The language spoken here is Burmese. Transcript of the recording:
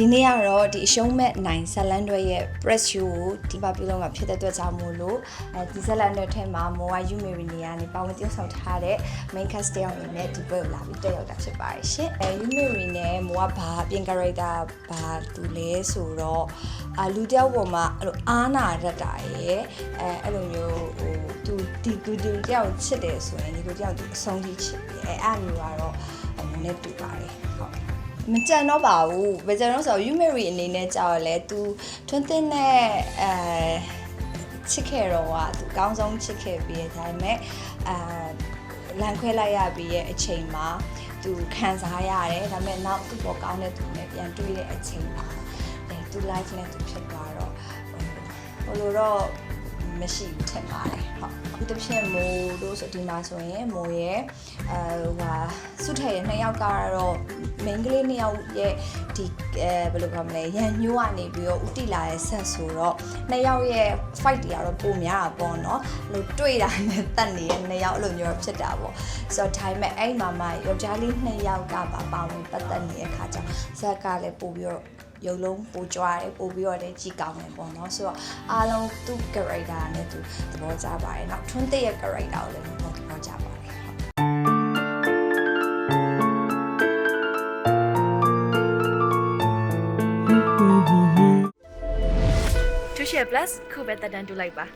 ဒီနေ့ကတော့ဒီအရှုံးမဲ့နိုင်ဇလန်တွေရဲ့ press show ကိုဒီပါပြုလုပ်မှာဖြစ်တဲ့အတွက်ကြောင့်မို့လို့အဲဒီဇလန်တွေထဲမှာမိုးကယူမေရီနေရာနေပါဝင်တည်ဆောက်ထားတဲ့ main cast တယောက်အနေနဲ့ဒီပွဲကိုလာပြီးတက်ရောက်တာဖြစ်ပါတယ်ရှင်အဲယူမေရီနဲ့မိုးကဘာအပြင် character ဘာသူလဲဆိုတော့အာလူတယောက်ပေါ်မှာအဲ့လိုအားနာတတ်တာရဲ့အဲအဲ့လိုမျိုးဟိုသူဒီသူဒီတယောက်ချစ်တယ်ဆိုရင်ဒီလိုတယောက်သူအဆုံးကြီးချစ်တယ်အဲအဲ့အမျိုးကတော့ဟိုနဲ့တူပါတယ်ဟုတ် မကြံတော့ပါဘူးမကြံတော့ဆိုတော့ Yumery အနေနဲ့ကြာတော့လဲ तू ထွန်းတင်တဲ့အဲချစ်ခဲ့တော့ကသူအကောင်းဆုံးချစ်ခဲ့ပြီးရဲ့ဒါပေမဲ့အာလန်ခွဲလိုက်ရပြီးရဲ့အချိန်မှာသူခံစားရတယ်ဒါပေမဲ့နောက်သူ့ပေါ်ကောင်းတဲ့သူနဲ့ပြန်တွေ့တဲ့အချိန်မှာအဲသူ life နဲ့သူဖြစ်သွားတော့ဟိုလိုတော့ မရှိဘူးထင်ပါတယ်ဟုတ်အခုတစ်ချက်မိုးတို့ဆိုဒီမှာဆိုရင်မိုးရဲ့အဲဟိုဟာစုထည့်ရဲ့နှစ်ယောက်ကတော့ main ကလေးနှစ်ယောက်ရဲ့ဒီအဲဘယ်လိုပြောမလဲရန်ညိုးကနေပြီးတော့ဥတီလာရဲ့ဆက်ဆိုတော့နှစ်ယောက်ရဲ့ fight တွေကတော့ပုံများတာပေါ့နော်အဲ့လိုတွေ့တာနဲ့တတ်နေတဲ့နှစ်ယောက်အဲ့လိုမျိုးဖြစ်တာပေါ့ဆိုတော့ဒါပေမဲ့အဲ့မှာမှယောက်ျားလေးနှစ်ယောက်ကပါပါဝင်ပတ်သက်နေတဲ့ခါကျတော့ဇက်ကလည်းပို့ပြီးတော့ ရုပ်လုံးပိုကြွားတယ်ပို့ပြီးတော့လည်းကြည်ကောင်းတယ်ပေါ့နော်ဆိုတော့အားလုံးသူ့ character နဲ့သူသဘောကျပါတယ်နောက်ထွန်းတဲ့ရဲ့ character ကိုလည်းသဘောကျပါတယ်ဟုတ်2 share plus ခုပဲတက်တန်းတူလိုက်ပါ